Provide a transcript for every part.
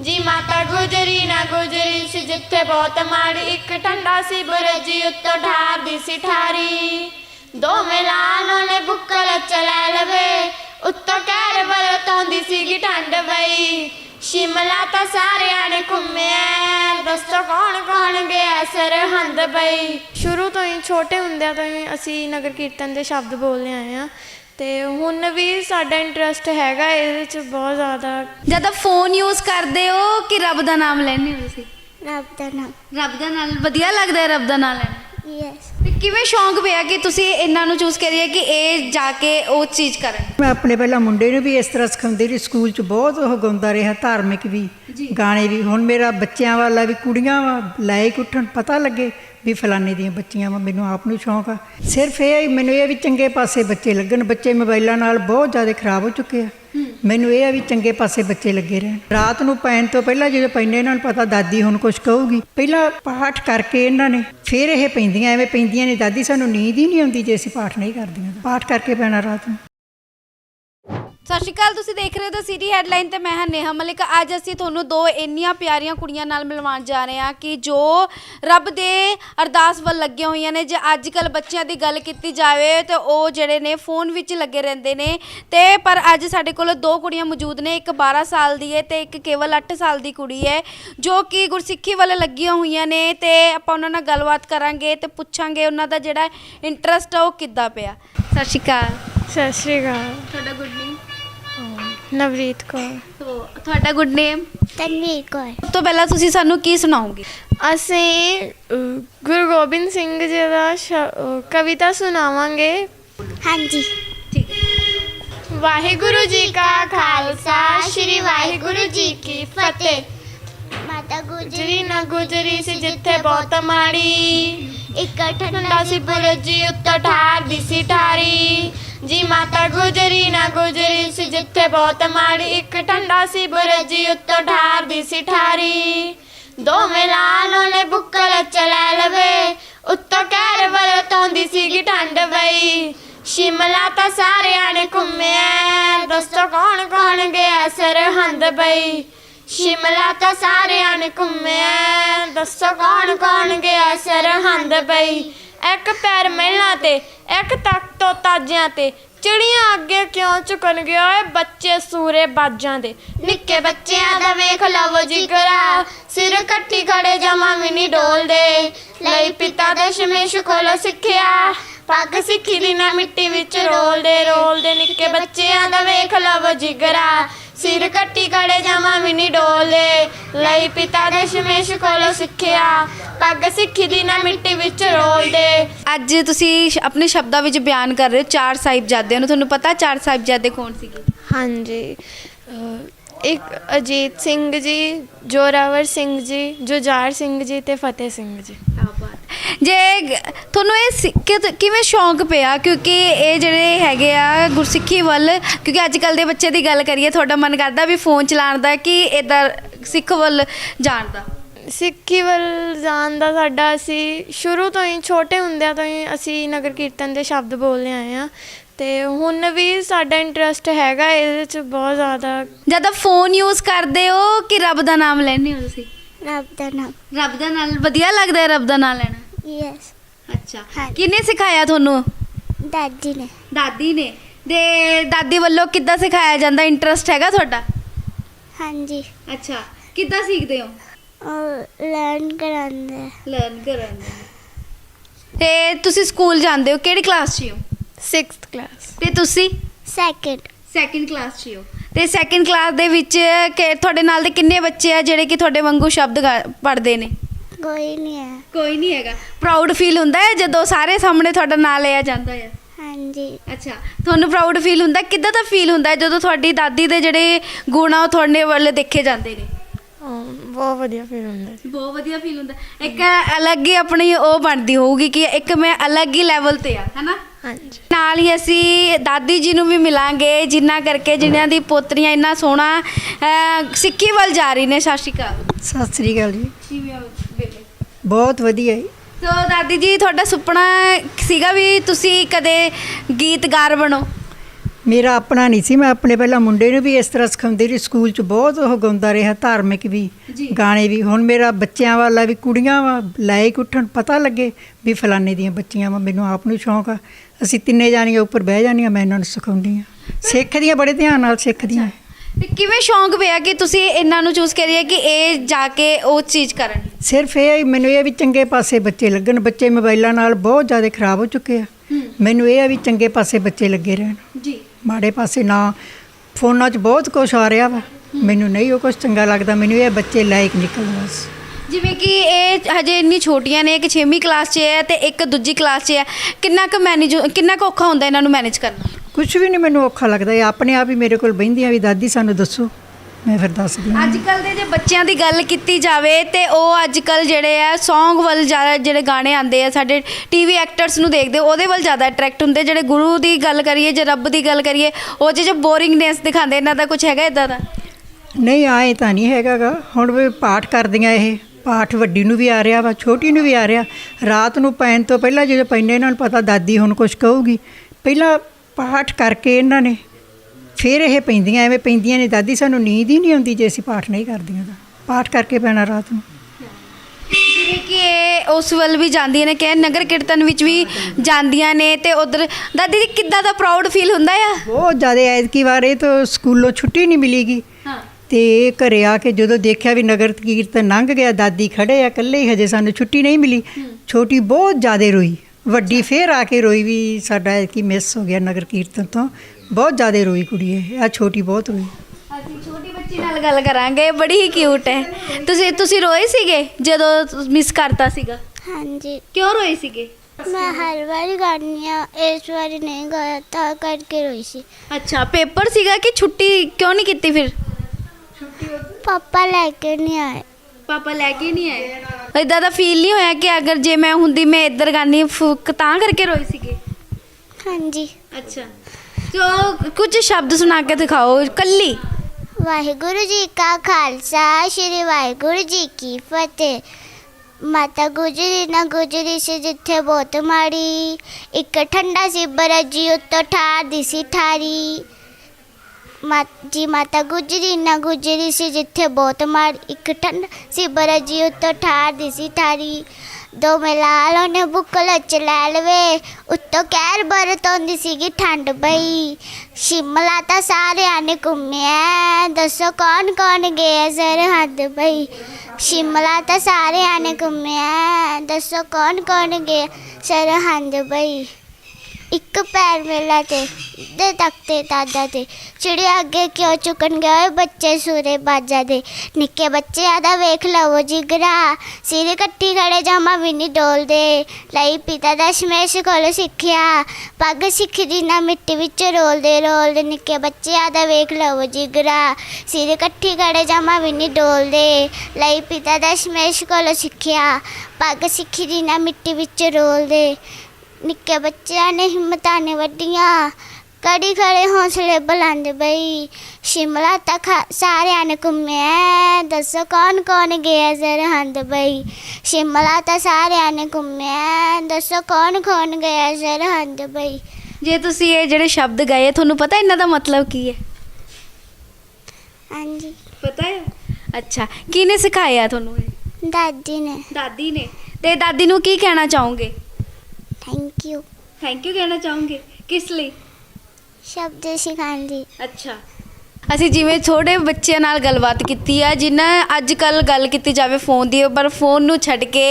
ਜੀ ਮਾਤਾ ਗੁਜਰੀ ਨਾ ਗੁਜਰੀ ਸੀ ਜਿੱਥੇ ਬਹੁਤ ਮਾੜੀ, ਇੱਕ ਠੰਡਾ ਸੀ ਬੁਰਜੀ ਉੱਤੋਂ ਢਾਰਦੀ ਸੀ ਠਾਰੀ ਦੋਵੇਂ ਲਾਲੋਂ ਨੇ ਬੁੱਕਲ ਚਲੇ ਲਵੇ, ਉੱਤੋਂ ਕਹਿਰ ਬਰਤਾਉਂਦੀ ਸੀਗੀ ਠੰਡ ਬਈ। ਸ਼ਿਮਲਾ ਤਾਂ ਸਾਰਿਆਂ ਨੇ ਘੁੰਮਿਆ, ਦੱਸੋ ਕੌਣ ਕੌਣ ਗਿਆ ਸਰਹੰਦ ਬਈ। ਸ਼ੁਰੂ ਤੋਂ ਹੀ, ਛੋਟੇ ਹੁੰਦਿਆਂ ਤੋਂ ਹੀ ਅਸੀਂ ਨਗਰ ਕੀਰਤਨ ਦੇ ਸ਼ਬਦ ਬੋਲਦੇ ਆਏ ਆ ਤੇ ਹੁਣ ਵੀ ਸਾਡਾ ਇੰਟਰਸਟ ਹੈਗਾ ਇਹਦੇ ਵਿੱਚ ਬਹੁਤ ਜ਼ਿਆਦਾ। ਜਦੋਂ ਫੋਨ ਯੂਜ਼ ਕਰਦੇ ਹੋ ਕਿ ਰੱਬ ਦਾ ਨਾਮ ਲੈਂਦੇ ਹੋ ਤੁਸੀਂ? ਰੱਬ ਦਾ ਨਾਮ। ਰੱਬ ਦਾ ਨਾਮ ਵਧੀਆ ਲੱਗਦਾ ਹੈ ਰੱਬ ਦਾ ਨਾਮ ਲੈਣਾ? ਯੈਸ ਤੇ ਕਿਵੇਂ ਸ਼ੌਂਕ ਪਿਆ ਕਿ ਤੁਸੀਂ ਇਹਨਾਂ ਨੂੰ ਚੂਜ਼ ਕਰੀਏ ਕਿ ਇਹ ਜਾ ਕੇ ਉਹ ਚੀਜ਼ ਕਰਨ? ਮੈਂ ਆਪਣੇ ਪਹਿਲਾਂ ਮੁੰਡੇ ਨੂੰ ਵੀ ਇਸ ਤਰ੍ਹਾਂ ਸਿਖਾਉਂਦੀ ਰਹੀ ਸਕੂਲ 'ਚ ਬਹੁਤ ਉਹ ਗਾਉਂਦਾ ਰਿਹਾ ਧਾਰਮਿਕ ਵੀ ਗਾਣੇ ਵੀ। ਹੁਣ ਮੇਰਾ ਬੱਚਿਆਂ ਵਾਲਾ ਵੀ ਕੁੜੀਆਂ ਵਾ ਲਾਇਕ ਉੱਠਣ ਪਤਾ ਲੱਗੇ ਵੀ ਫਲਾਣੇ ਦੀਆਂ ਬੱਚੀਆਂ ਵਾ ਮੈਨੂੰ ਆਪ ਨੂੰ ਸ਼ੌਂਕ ਆ। ਸਿਰਫ ਇਹ ਮੈਨੂੰ ਇਹ ਵੀ ਚੰਗੇ ਪਾਸੇ ਬੱਚੇ ਲੱਗਣ। ਬੱਚੇ ਮੋਬਾਈਲਾਂ ਨਾਲ ਬਹੁਤ ਜ਼ਿਆਦਾ ਖਰਾਬ ਹੋ ਚੁੱਕੇ ਆ। ਮੈਨੂੰ ਇਹ ਆ ਵੀ ਚੰਗੇ ਪਾਸੇ ਬੱਚੇ ਲੱਗੇ ਰਹਿਣ। ਰਾਤ ਨੂੰ ਪੈਣ ਤੋਂ ਪਹਿਲਾਂ ਜਦੋਂ ਪੈਂਦੇ ਇਹਨਾਂ ਨੂੰ ਪਤਾ ਦਾਦੀ ਹੁਣ ਕੁਝ ਕਹੂਗੀ। ਪਹਿਲਾਂ ਪਾਠ ਕਰਕੇ ਇਹਨਾਂ ਨੇ ਫਿਰ ਇਹ ਪੈਂਦੀਆਂ ਐਵੇਂ ਪੈਂਦੀਆਂ ਨੇ। ਦਾਦੀ ਸਾਨੂੰ ਨੀਂਦ ਹੀ ਨਹੀਂ ਆਉਂਦੀ ਜੇ ਅਸੀਂ ਪਾਠ ਨਹੀਂ ਕਰਦੀਆਂ। ਪਾਠ ਕਰਕੇ ਪੈਣਾ ਰਾਤ ਨੂੰ। ਸਤਿ ਸ਼੍ਰੀ ਅਕਾਲ, ਤੁਸੀਂ ਦੇਖ ਰਹੇ ਹੋ ਦ ਸਿਟੀ ਹੈਡਲਾਈਨ ਤੇ ਮੈਂ ਹਾਂ ਨੇਹਾ ਮਲਿਕ। ਅੱਜ ਅਸੀਂ ਤੁਹਾਨੂੰ ਦੋ ਇੰਨੀਆਂ ਪਿਆਰੀਆਂ ਕੁੜੀਆਂ ਨਾਲ ਮਿਲਵਾਉਣ ਜਾ ਰਹੇ ਹਾਂ ਕਿ ਜੋ ਰੱਬ ਦੇ ਅਰਦਾਸ ਵੱਲ ਲੱਗੀਆਂ ਹੋਈਆਂ ਨੇ। ਜੇ ਅੱਜ ਕੱਲ ਬੱਚਿਆਂ ਦੀ ਗੱਲ ਕੀਤੀ ਜਾਵੇ ਤੇ ਉਹ ਜਿਹੜੇ ਨੇ ਫੋਨ ਵਿੱਚ ਲੱਗੇ ਰਹਿੰਦੇ ਨੇ। ਤੇ ਪਰ ਅੱਜ ਸਾਡੇ ਕੋਲ ਦੋ ਕੁੜੀਆਂ ਮੌਜੂਦ ਨੇ, ਇੱਕ 12 ਸਾਲ ਦੀ ਹੈ ਤੇ ਇੱਕ ਕੇਵਲ 8 ਸਾਲ ਦੀ ਕੁੜੀ ਹੈ, ਜੋ ਕਿ ਗੁਰਸਿੱਖੀ ਵੱਲ ਲੱਗੀਆਂ ਹੋਈਆਂ ਨੇ ਤੇ ਆਪਾਂ ਉਹਨਾਂ ਨਾਲ ਗੱਲਬਾਤ ਕਰਾਂਗੇ ਤੇ ਪੁੱਛਾਂਗੇ ਉਹਨਾਂ ਦਾ ਜਿਹੜਾ ਇੰਟਰਸਟ ਆ ਉਹ ਕਿੱਦਾਂ ਪਿਆ। ਸਤਿ ਸ਼੍ਰੀ ਅਕਾਲ। ਸਤਿ ਸ਼੍ਰੀ ਅਕਾਲ। ਤੁਹਾਡਾ ਗੁੱਡ ਨੇਮ ਨਵਰੀਤ ਕੌਰ। ਤੋ ਤੁਹਾਡਾ ਗੁੱਡ ਨੇਮ ਤਨਵੀਰ ਕੌਰ। ਤੋਂ ਪਹਿਲਾਂ ਤੁਸੀਂ ਸਾਨੂੰ ਕੀ ਸੁਣਾਓਗੇ? ਅਸੀਂ ਗੁਰੂ ਗੋਬਿੰਦ ਸਿੰਘ ਜੀ ਦਾ ਸ਼- ਕਵਿਤਾ ਸੁਣਾਵਾਂਗੇ। ਹਾਂਜੀ। ਠੀਕ ਹੈ। ਵਾਹਿਗੁਰੂ ਜੀ ਕਾ ਖਾਲਸਾ ਸ੍ਰੀ ਵਾਹਿਗੁਰੂ ਜੀ ਕੀ ਫਤਿਹ। ਮਾਤਾ ਗੁਜਰੀ ਗੁਜਰੀ ਨਾ ਗੁਜਰੀ ਸੀ ਜਿੱਥੇ ਬਹੁਤ ਮਾੜੀ। ਇੱਕ ਠੰਡਾ ਠੰਡਾ ਸੀ ਬੁਰਜੀ ਉੱਤੋਂ ਠਾਰਦੀ ਸੀ ਠਾਰੀ। ਜੀ ਮਾਤਾ ਗੁਜਰੀ ਨਾ ਗੁਜਰੀ ਸੀ ਜਿੱਥੇ ਬਹੁਤ ਮਾੜੀ, ਇੱਕ ਠੰਡਾ ਸੀ ਬੁਰਜੀ ਉੱਤੋਂ ਠਾਰਦੀ ਸੀ ਠਾਰੀ। ਦੋਵੇਂ ਲਾਲੋਂ ਨੇ ਬੁੱਕਲ ਚਲੇ ਲਵੇ, ਉੱਤੋਂ ਕਹਿਰ ਬਰਤਾਉਂਦੀ ਸੀਗੀ ਠੰਡ ਬਈ। ਸ਼ਿਮਲਾ ਤਾਂ ਸਾਰਿਆਂ ਨੇ ਘੁੰਮਿਆ, ਦੱਸੋ ਕੌਣ ਕੌਣ ਗਿਆ ਸਰਹੰਦ ਬਈ। ਸ਼ਿਮਲਾ ਤਾਂ ਸਾਰਿਆਂ ਨੇ ਘੁੰਮਿਆ, ਦੱਸੋ ਕੌਣ ਕੌਣ ਗਿਆ ਸਰਹੰਦ ਬਈ। ਇੱਕ ਪੈਰ ਮਹਿਲਾਂ ਤੇ, ਇੱਕ ਤੱਕ ਤੋਂ ਤਾਜਿਆਂ ਤੇ। ਚਿੜੀਆਂ ਅੱਗੇ ਕਿਉਂ ਝੁਕਣ ਗਿਆ ਓਏ ਬੱਚੇ ਸੂਰੇ ਬਾਜਾਂ ਦੇ। ਨਿੱਕੇ ਬੱਚਿਆਂ ਦਾ ਵੇਖ ਲਵੋ ਜਿਗਰਾ, ਸਿਰ ਕੱਟੀ ਖੜੇ ਜਮਾ ਵੀ ਨਹੀਂ ਡੋਲਦੇ। ਲਈ ਪਿਤਾ ਦੇ ਸ਼ਮੇਸ਼ ਕੋਲ ਸਿੱਖਿਆ, ਪੱਗ ਸਿੱਖੀ ਦੀ ਨਾ ਮਿੱਟੀ ਵਿੱਚ ਰੋਲਦੇ ਰੋਲਦੇ ਨਿੱਕੇ ਬੱਚਿਆਂ ਦਾ ਵੇਖ ਲਵੋ ਜਿਗਰਾ। ਸਿਰ ਕੱਟੀ ਖੜੇ ਜਮਾ ਵੀ ਨਹੀਂ ਡੋਲਦੇ। ਲਈ ਪਿਤਾ ਦਸ਼ਮੇਸ਼ ਕੋਲ ਸਿੱਖਿਆ। ਪੱਗ ਸਿੱਖੀ ਦੀ ਨਾ ਮਿੱਟੀ ਵਿੱਚ ਰੋਲਦੇ। ਅੱਜ ਤੁਸੀਂ ਸ਼- ਆਪਣੇ ਸ਼ਬਦਾਂ ਵਿੱਚ ਬਿਆਨ ਕਰ ਰਹੇ ਹੋ ਚਾਰ ਸਾਹਿਬਜ਼ਾਦਿਆਂ ਨੂੰ। ਤੁਹਾਨੂੰ ਪਤਾ ਚਾਰ ਸਾਹਿਬਜ਼ਾਦੇ ਕੌਣ ਸੀਗੇ? ਹਾਂਜੀ। ਅਹ ਇੱਕ ਅਜੀਤ ਸਿੰਘ ਜੀ ਜੋਰਾਵਰ ਸਿੰਘ ਜੀ ਜੁਝਾਰ ਸਿੰਘ ਜੀ ਤੇ ਫਤਿਹ ਸਿੰਘ ਜੀ। ਜੇ ਗ- ਤੁਹਾਨੂੰ ਇਹ ਸਿ- ਕਿ- ਕਿਵੇਂ ਸ਼ੌਂਕ ਪਿਆ? ਕਿਉਂਕਿ ਇਹ ਜਿਹੜੇ ਹੈਗੇ ਆ ਗੁਰਸਿੱਖੀ ਵੱਲ ਕਿਉਂਕਿ ਅੱਜ ਕੱਲ ਦੇ ਬੱਚੇ ਦੀ ਗੱਲ ਕਰੀਏ ਤੁਹਾਡਾ ਮਨ ਕਰਦਾ ਵੀ ਫੋਨ ਚਲਾਉਣ ਦਾ ਕਿ ਇਦਾਂ ਸਿੱਖ ਵੱਲ ਜਾਣ ਦਾ? ਸਿੱਖੀ ਵੱਲ ਜਾਣ ਦਾ ਸਾਡਾ ਅਸੀਂ ਸ਼ੁਰੂ ਤੋਂ ਹੀ ਛੋਟੇ ਹੁੰਦਿਆਂ ਤੋਂ ਹੀ ਅਸੀਂ ਨਗਰ ਕੀਰਤਨ ਦੇ ਸ਼ਬਦ ਬੋਲਦੇ ਆਏ ਆ ਤੇ ਹੁਣ ਵੀ ਸਾਡਾ ਇੰਟਰਸਟ ਹੈਗਾ ਇਹਦੇ ਵਿੱਚ ਬਹੁਤ ਜ਼ਿਆਦਾ। ਜਦੋਂ ਫੋਨ ਯੂਜ਼ ਕਰਦੇ ਹੋ ਕਿ ਰੱਬ ਦਾ ਨਾਮ ਲੈਂਦੇ ਹੋ ਤੁਸੀਂ? ਰੱਬ ਦਾ ਨਾਮ। ਰੱਬ ਦਾ ਨਾਮ ਵਧੀਆ ਲੱਗਦਾ ਹੈ ਰੱਬ ਦਾ ਨਾਮ ਲੈਣਾ? ਯੈਸ ਅੱਛਾ। ਹਾਂਜੀ। ਕਿਹਨੇ ਸਿਖਾਇਆ ਤੁਹਾਨੂੰ? ਦਾਦੀ ਨੇ। ਦਾਦੀ ਨੇ। ਦੇ ਦਾਦੀ ਵੱਲੋਂ ਕਿੱਦਾਂ ਸਿਖਾਇਆ ਜਾਂਦਾ? ਇੰਟਰਸਟ ਹੈਗਾ ਤੁਹਾਡਾ? ਹਾਂਜੀ। ਅੱਛਾ ਕਿੱਦਾਂ ਸਿੱਖਦੇ ਹੋ? ਲਰਨ ਕਰਾਉਂਦੇ ਲਰਨ ਕਰਨ ਤੇ ਤੁਸੀਂ ਸਕੂਲ ਜਾਂਦੇ ਹੋ ਕਿਹੜੀ ਕਲਾਸ 'ਚ ਹੋ? 6th ਕਲਾਸ ਤੇ ਤੁਸੀਂ? ਸੈਕਿੰਡ ਸੈਕਿੰਡ ਕਲਾਸ 'ਚ ਹੋ। ਤੇ ਸੈਕਿੰਡ ਕਲਾਸ ਦੇ ਵਿੱਚ ਕਿ ਤੁਹਾਡੇ ਨਾਲ ਦੇ ਕਿੰਨੇ ਬੱਚੇ ਆ ਜਿਹੜੇ ਕਿ ਤੁਹਾਡੇ ਵਾਂਗੂ ਸ਼ਬਦ ਪੜ੍ਹਦੇ ਨੇ? ਕੋਈ ਨਹੀਂ ਹੈ। ਕੋਈ ਨਹੀਂ ਹੈਗਾ। ਪ੍ਰਾਊਡ ਫੀਲ ਹੁੰਦਾ ਹੈ ਜਦੋਂ ਸਾਰੇ ਸਾਹਮਣੇ ਤੁਹਾਡਾ ਨਾਂ ਲਿਆ ਜਾਂਦਾ ਹੈ? ਹਾਂਜੀ। ਅੱਛਾ ਤੁਹਾਨੂੰ ਪ੍ਰਾਊਡ ਫੀਲ ਹੁੰਦਾ? ਕਿੱਦਾਂ ਦਾ ਫੀਲ ਹੁੰਦਾ ਹੈ ਜਦੋਂ ਤੁਹਾਡੀ ਦਾਦੀ ਦੇ ਜਿਹੜੇ ਗੁਣ ਆ ਉਹ ਤੁਹਾਡੇ ਵੱਲ ਦੇਖੇ ਜਾਂਦੇ ਨੇ? ਬਹੁਤ ਵਧੀਆ ਫੀਲ ਹੁੰਦਾ। ਬਹੁਤ ਵਧੀਆ ਫੀਲ ਹੁੰਦਾ। ਇੱਕ ਅਲੱਗ ਹੀ ਆਪਣੀ ਉਹ ਬਣਦੀ ਹੋਊਗੀ ਕਿ ਇੱਕ ਮੈਂ ਅਲੱਗ ਹੀ ਲੈਵਲ ਤੇ ਆ ਹੈਨਾ? ਹਾਂਜੀ। ਨਾਲ ਹੀ ਅਸੀਂ ਦਾਦੀ ਜੀ ਨੂੰ ਵੀ ਮਿਲਾਂਗੇ ਜਿੰਨਾ ਕਰਕੇ ਜਿਨ੍ਹਾਂ ਦੀ ਪੋਤਰੀਆਂ ਇੰਨਾ ਸੋਹਣਾ ਸਿੱਖੀ ਵੱਲ ਜਾ ਰਹੀ ਨੇ ਸਤਿ ਸ਼੍ਰੀ ਅਕਾਲ। ਸਤਿ ਸ੍ਰੀ ਅਕਾਲ ਜੀ। ਕਿਵੇਂ ਹੋ? ਬੇਬੇ ਬਹੁਤ ਵਧੀਆ ਜੀ। ਸੋ ਦਾਦੀ ਜੀ ਤੁਹਾਡਾ ਸੁਪਨਾ ਸੀਗਾ ਵੀ ਤੁਸੀਂ ਕਦੇ ਗੀਤਕਾਰ ਬਣੋ? ਮੇਰਾ ਆਪਣਾ ਨਹੀਂ ਸੀ ਮੈਂ ਆਪਣੇ ਪਹਿਲਾਂ ਮੁੰਡੇ ਨੂੰ ਵੀ ਇਸ ਤਰ੍ਹਾਂ ਸਿਖਾਉਂਦੀ ਰਹੀ। ਸਕੂਲ 'ਚ ਬਹੁਤ ਉਹ ਗਾਉਂਦਾ ਰਿਹਾ ਧਾਰਮਿਕ ਵੀ। ਗਾਣੇ ਵੀ। ਹੁਣ ਮੇਰਾ ਬੱਚਿਆਂ ਵਾਲਾ ਵੀ ਕੁੜੀਆਂ ਵਾ ਲਾਇਕ ਉੱਠਣ ਪਤਾ ਲੱਗੇ ਵੀ ਫਲਾਣੇ ਦੀਆਂ ਬੱਚੀਆਂ ਵਾ ਮੈਨੂੰ ਆਪ ਨੂੰ ਸ਼ੌਂਕ ਆ। ਅਸੀਂ ਤਿੰਨੇ ਜਾਣੀਆਂ ਉੱਪਰ ਬਹਿ ਜਾਣੀਆਂ ਮੈਂ ਇਹਨਾਂ ਨੂੰ ਸਿਖਾਉਂਦੀ ਆ ਸਿੱਖਦੀਆਂ ਬੜੇ ਧਿਆਨ ਨਾਲ ਸਿੱਖਦੀਆਂ। ਤੇ ਕਿਵੇਂ ਸ਼ੌਂਕ ਪਿਆ ਕਿ ਤੁਸੀਂ ਇਹਨਾਂ ਨੂੰ ਚੂਜ਼ ਕਰੀਏ ਕਿ ਇਹ ਜਾ ਕੇ ਉਹ ਚੀਜ਼ ਕਰਨ? ਸਿਰਫ ਇਹ ਮੈਨੂੰ ਇਹ ਵੀ ਚੰਗੇ ਪਾਸੇ ਬੱਚੇ ਲੱਗਣ ਬੱਚੇ ਮੋਬਾਈਲਾਂ ਨਾਲ ਬਹੁਤ ਜ਼ਿਆਦਾ ਖਰਾਬ ਹੋ ਚੁੱਕੇ ਆ। ਮੈਨੂੰ ਇਹ ਆ ਵੀ ਚੰਗੇ ਪਾਸੇ ਬੱਚੇ ਲੱਗੇ ਰਹਿਣ। ਜੀ। ਮਾੜੇ ਪਾਸੇ ਨਾ। ਫੋਨਾਂ 'ਚ ਬਹੁਤ ਕੁਝ ਆ ਰਿਹਾ ਵਾ। ਮੈਨੂੰ ਨਹੀਂ ਉਹ ਕੁਝ ਚੰਗਾ ਲੱਗਦਾ ਮੈਨੂੰ ਇਹ ਬੱਚੇ ਲਾਇਕ ਨਿਕਲਣ ਬਸ। ਜਿਵੇਂ ਕਿ ਇਹ ਹਜੇ ਇੰਨੀ ਛੋਟੀਆਂ ਨੇ ਇੱਕ 6ਵੀਂ ਕਲਾਸ 'ਚ ਹੈ ਤੇ ਇੱਕ ਦੂਜੀ ਕਲਾਸ 'ਚ ਹੈ ਕਿੰਨਾ ਕੁ ਮੈਨੇਜ ਕਿੰਨਾ ਕੁ ਔਖਾ ਹੁੰਦਾ ਇਹਨਾਂ ਨੂੰ ਮੈਨੇਜ ਕਰਨਾ? ਕੁਝ ਵੀ ਨਹੀਂ ਮੈਨੂੰ ਔਖਾ ਲੱਗਦਾ ਇਹ ਆਪਣੇ ਆਪ ਹੀ ਮੇਰੇ ਕੋਲ ਬਹਿੰਦੀਆਂ ਵੀ ਦਾਦੀ ਸਾਨੂੰ ਦੱਸੋ। ਮੈਂ ਫਿਰ ਦੱਸਦੀ ਹਾਂ। ਅੱਜ ਕੱਲ ਦੇ ਜੇ ਬੱਚਿਆਂ ਦੀ ਗੱਲ ਕੀਤੀ ਜਾਵੇ ਤੇ ਉਹ ਅੱਜ ਕੱਲ ਜਿਹੜੇ ਆ Song ਵੱਲ ਜ਼ਿਆਦਾ ਜਿਹੜੇ ਗਾਣੇ ਆਉਂਦੇ ਆ ਸਾਡੇ ਟੀਵੀ ਐਕਟਰਸ ਨੂੰ ਦੇਖਦੇ ਉਹਦੇ ਵੱਲ ਜ਼ਿਆਦਾ ਅਟਰੈਕਟ ਹੁੰਦੇ। ਜਿਹੜੇ ਗੁਰੂ ਦੀ ਗੱਲ ਕਰੀਏ ਜੇ ਰੱਬ ਦੀ ਗੱਲ ਕਰੀਏ ਉਹ 'ਚ ਜੋ ਬੋਰਿੰਗਨੈਸ ਦਿਖਾਉਂਦੇ ਇਹਨਾਂ ਦਾ ਕੁਝ ਹੈਗਾ ਇਦਾਂ ਦਾ? ਨਹੀਂ ਆਏ ਤਾਂ ਨਹੀਂ ਹੈਗਾਗਾ। ਹੁਣ ਵੀ ਪਾਠ ਕਰਦੀਆਂ ਇਹ। ਪਾਠ ਵੱਡੀ ਨੂੰ ਵੀ ਆ ਰਿਹਾ ਵਾ ਛੋਟੀ ਨੂੰ ਵੀ ਆ ਰਿਹਾ। ਰਾਤ ਨੂੰ ਪੈਣ ਤੋਂ ਪਹਿਲਾਂ ਜਦੋਂ ਪੈਂਦੇ ਇਹਨਾਂ ਨੂੰ ਪਤਾ ਦਾਦੀ ਹੁਣ ਕੁਝ ਕਹੂਗੀ। ਪਹਿਲਾਂ ਪਾਠ ਕਰਕੇ ਇਹਨਾਂ ਨੇ ਫਿਰ ਇਹ ਪੈਂਦੀਆਂ ਐਵੇਂ ਪੈਂਦੀਆਂ ਨੇ ਦਾਦੀ ਸਾਨੂੰ ਨੀਂਦ ਹੀ ਨਹੀਂ ਆਉਂਦੀ ਜੇ ਅਸੀਂ ਪਾਠ ਨਹੀਂ ਕਰਦੀਆਂ ਤਾਂ। ਪਾਠ ਕਰਕੇ ਪੈਣਾ ਰਾਤ ਨੂੰ। ਜਿਵੇਂ ਕਿ ਇਹ ਉਸ ਵੱਲ ਵੀ ਜਾਂਦੀਆਂ ਨੇ ਕਿ ਨਗਰ ਕੀਰਤਨ ਵਿੱਚ ਵੀ ਜਾਂਦੀਆਂ ਨੇ ਤੇ ਉਧਰ ਦਾਦੀ ਜੀ ਕਿੱਦਾਂ ਦਾ ਪ੍ਰਾਊਡ ਫੀਲ ਹੁੰਦਾ ਆ? ਬਹੁਤ ਜ਼ਿਆਦਾ ਐਤਕੀ ਵਾਰ ਇਹ ਤਾਂ ਸਕੂਲੋਂ ਛੁੱਟੀ ਨਹੀਂ ਮਿਲੀਗੀ। ਤੇ ਘਰੇ ਆ ਕੇ ਜਦੋਂ ਦੇਖਿਆ ਵੀ ਨਗਰ ਕੀਰਤਨ ਲੰਘ ਗਿਆ ਦਾਦੀ ਖੜੇ ਆ ਇਕੱਲੇ ਹੀ ਹਜੇ ਸਾਨੂੰ ਛੁੱਟੀ ਨਹੀਂ ਮਿਲੀ। ਛੋਟੀ ਬਹੁਤ ਜ਼ਿਆਦਾ ਰੋਈ। ਵੱਡੀ ਫੇਰ ਆ ਕੇ ਰੋਈ ਵੀ ਸਾਡਾ ਕੀ ਮਿਸ ਹੋ ਗਿਆ ਨਗਰ ਕੀਰਤਨ ਤੋਂ। ਬਹੁਤ ਜ਼ਿਆਦਾ ਰੋਈ ਕੁੜੀ ਇਹ ਆ ਛੋਟੀ ਬਹੁਤ ਰੋਈ। ਅਸੀਂ ਛੋਟੀ ਬੱਚੀ ਨਾਲ ਗੱਲ ਕਰਾਂਗੇ ਬੜੀ ਹੀ ਕਿਊਟ ਹੈ। ਤੁਸੀਂ ਤੁਸੀਂ ਰੋਏ ਸੀਗੇ ਜਦੋਂ ਮਿਸ ਕਰਤਾ ਸੀਗਾ? ਹਾਂਜੀ। ਕਿਉਂ ਰੋਏ ਸੀਗੇ? ਮੈਂ ਹਰ ਵਾਰੀ ਗਾਉਂਦੀ ਹਾਂ ਇਸ ਵਾਰੀ ਨਹੀਂ ਗਾਇਆ ਤਾਂ ਕਰਕੇ ਰੋਈ ਸੀ। ਅੱਛਾ ਪੇਪਰ ਸੀਗਾ ਕਿ ਛੁੱਟੀ ਕਿਉਂ ਨਹੀਂ ਕੀਤੀ ਫਿਰ? ਪਾਪਾ ਲੈ ਕੇ ਨਹੀਂ ਆਏ। ਪਾਪਾ ਲੈ ਕੇ ਨਹੀਂ ਆਏ। ਇਦਾਂ ਦਾ ਫੀਲ ਨਹੀਂ ਹੋਇਆ ਕਿ ਅਗਰ ਜੇ ਮੈਂ ਹੁੰਦੀ ਮੈਂ ਇੱਧਰ ਗਾਨੀ ਫੁੱਕ ਤਾਂ ਕਰਕੇ ਰੋਏ ਸੀਗੇ। ਹਾਂਜੀ। ਅੱਛਾ। ਸੋ ਕੁਝ ਸ਼ਬਦ ਸੁਣਾ ਕੇ ਦਿਖਾਓ ਕੱਲੀ। ਵਾਹਿਗੁਰੂ ਜੀ ਕਾ ਖਾਲਸਾ ਸ੍ਰੀ ਵਾਹਿਗੁਰੂ ਜੀ ਕੀ ਫਤਿਹ। ਮਾਤਾ ਗੁਜਰੀ ਨਾ ਗੁਜਰੀ ਸੀ ਜਿੱਥੇ ਬਹੁਤ ਮਾੜੀ। ਇੱਕ ਠੰਡਾ ਸੀ ਬਰਜੀ ਉੱਤੋਂ ਠਾਰ ਦੀ ਸੀ ਠਾਰੀ। ਜੀ ਮਾਤਾ ਗੁਜਰੀ ਨਾ ਗੁਜਰੀ ਸੀ ਜਿੱਥੇ ਬਹੁਤ ਮਾਰ, ਇੱਕ ਠੰਡ ਸੀ ਬਰਜੀ ਉੱਤੋਂ ਠਾਰ ਦੀ ਸੀ ਠਾਰੀ ਦੋ ਮਲਾਲ ਉਹਨੇ ਬੁੱਕਲ ਚ ਲੈ ਲਵੇ, ਉੱਤੋਂ ਕਹਿਰ ਬਰਤੋਂਦੀ ਸੀਗੀ ਠੰਡ ਬਈ ਸ਼ਿਮਲਾ ਤਾਂ ਸਾਰਿਆਂ ਨੇ ਘੁੰਮਿਆ, ਦੱਸੋ ਕੌਣ ਕੌਣ ਗਿਆ ਸਰਹੱਦ ਬਈ ਸ਼ਿਮਲਾ ਤਾਂ ਸਾਰਿਆਂ ਨੇ ਘੁੰਮਿਆ, ਦੱਸੋ ਕੌਣ ਕੌਣ ਗਿਆ ਸਰਹੱਦ ਬਈ ਇੱਕ ਪੈਰ ਮੇਲਾ ਤੇ ਦੇ ਤਖਤੇ ਦਾਦਾ ਤੇ ਚਿੜੀਆ ਅੱਗੇ ਕਿਉਂ ਚੁਕਣ ਗਏ ਓਏ ਬੱਚੇ ਸੂਰੇ ਬਾਜਾ ਦੇ। ਨਿੱਕੇ ਬੱਚਿਆਂ ਦਾ ਵੇਖ ਲਵੋ ਜਿਗਰਾ, ਸਿਰ ਇਕੱਠੀ ਖੜੇ ਜਾਮਾ ਵੀ ਨਹੀਂ ਡੋਲਦੇ। ਲਈ ਪਿਤਾ ਦਾ ਸ਼ਮੇਸ਼ ਕੋਲ ਸਿੱਖਿਆ, ਪੱਗ ਸਿੱਖਦੀ ਨਾ ਮਿੱਟੀ ਵਿੱਚ ਰੋਲਦੇ ਰੋਲਦੇ। ਨਿੱਕੇ ਬੱਚਿਆਂ ਦਾ ਵੇਖ ਲਵੋ ਜਿਗਰਾ, ਸਿਰ ਇਕੱਠੀ ਖੜੇ ਜਾਮਾ ਵੀ ਨਹੀਂ ਡੋਲਦੇ। ਲਈ ਪਿਤਾ ਦਾ ਸ਼ਮੇਸ਼ ਕੋਲ ਸਿੱਖਿਆ, ਪੱਗ ਸਿੱਖਦੀ ਨਾ ਮਿੱਟੀ ਵਿੱਚ ਰੋਲਦੇ। ਨਿੱਕੇ ਬੱਚਿਆਂ ਨੇ ਹਿੰਮਤਾਂ ਨੇ ਵੱਡੀਆਂ ਕੜੀ ਖੜੇ ਹੌਸਲੇ ਬੁਲੰਦ ਬਈ। ਸ਼ਿਮਲਾ ਤੱਕ ਸਾਰਿਆਂ ਨੇ ਘੁੰਮਿਆ। ਦੱਸੋ ਕੌਣ ਕੌਣ ਗਿਆ ਸਰਹੰਦ ਬਈ? ਸ਼ਿਮਲਾ ਤਾਂ ਸਾਰਿਆਂ ਨੇ ਘੁੰਮਿਆ। ਦੱਸੋ ਕੌਣ ਕੌਣ ਗਿਆ ਸਰਹੰਦ ਬਈ? ਜੇ ਤੁਸੀਂ ਇਹ ਜਿਹੜੇ ਸ਼ਬਦ ਗਾਏ ਤੁਹਾਨੂੰ ਪਤਾ ਇਹਨਾਂ ਦਾ ਮਤਲਬ ਕੀ ਹੈ? ਹਾਂਜੀ। ਪਤਾ ਹੈ? ਅੱਛਾ ਕਿਹਨੇ ਸਿਖਾਇਆ ਤੁਹਾਨੂੰ ਇਹ? ਦਾਦੀ ਨੇ। ਦਾਦੀ ਨੇ। ਤੇ ਦਾਦੀ ਨੂੰ ਕੀ ਕਹਿਣਾ ਚਾਹੋਗੇ? ਥੈਂਕ ਯੂ ਥੈਂਕ ਯੂ ਕਹਿਣਾ ਚਾਹੋਗੇ? ਕਿਸ ਲਈ? ਸ਼ਬਦ ਸਿਖਾਉਣ ਦੀ ਅੱਛਾ। ਅਸੀਂ ਜਿਵੇਂ ਛੋਟੇ ਬੱਚਿਆਂ ਨਾਲ ਗੱਲਬਾਤ ਕੀਤੀ ਆ ਜਿਨ੍ਹਾਂ ਅੱਜ ਕੱਲ ਗੱਲ ਕੀਤੀ ਜਾਵੇ ਫੋਨ ਦੀ, ਪਰ ਫੋਨ ਨੂੰ ਛੱਡ ਕੇ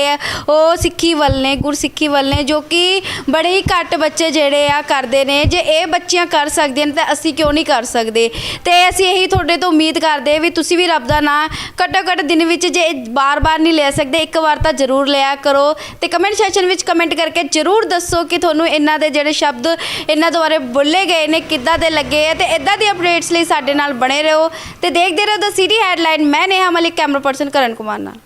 ਉਹ ਸਿੱਖੀ ਵੱਲ ਨੇ, ਗੁਰਸਿੱਖੀ ਵੱਲ ਨੇ, ਜੋ ਕਿ ਬੜੇ ਹੀ ਘੱਟ ਬੱਚੇ ਜਿਹੜੇ ਆ ਕਰਦੇ ਨੇ। ਜੇ ਇਹ ਬੱਚੀਆਂ ਕਰ ਸਕਦੀਆਂ ਨੇ ਤਾਂ ਅਸੀਂ ਕਿਉਂ ਨਹੀਂ ਕਰ ਸਕਦੇ? ਤੇ ਅਸੀਂ ਇਹੀ ਤੁਹਾਡੇ ਤੋਂ ਉਮੀਦ ਕਰਦੇ ਵੀ ਤੁਸੀਂ ਵੀ ਰੱਬ ਦਾ ਨਾਮ ਘੱਟੋ ਘੱਟ ਦਿਨ ਵਿੱਚ ਜੇ ਬਾਰ-ਬਾਰ ਨਹੀਂ ਲੈ ਸਕਦੇ, ਇੱਕ ਵਾਰ ਤਾਂ ਜ਼ਰੂਰ ਲਿਆ ਕਰੋ। ਤੇ ਕਮੈਂਟ ਸੈਕਸ਼ਨ ਵਿੱਚ ਕਮੈਂਟ ਕਰਕੇ ਜ਼ਰੂਰ ਦੱਸੋ ਕਿ ਤੁਹਾਨੂੰ ਇਹਨਾਂ ਦੇ ਜਿਹੜੇ ਸ਼ਬਦ, ਇਹਨਾਂ ਦੁਆਰੇ ਬੋਲੇ ਗਏ ਨੇ, ਕਿੱਦਾਂ ਦੇ ਲੱਗੇ ਆ ਤੇ ਇਦਾਂ ਦੀ ਅਪਡੇਟਸ ਲਈ ਸਾਡੇ ਨਾਲ ਨਾਲ ਬਣੇ ਰਹੋ ਤੇ ਦੇਖਦੇ ਰਹੋ ਦ ਸਿਟੀ ਹੈਡਲਾਈਨ ਮੈਂ ਨੇਹਾ ਮਲਿਕ, ਕੈਮਰਾ ਪਰਸਨ ਕਰਨ ਕੁਮਾਰ ਨਾਲ।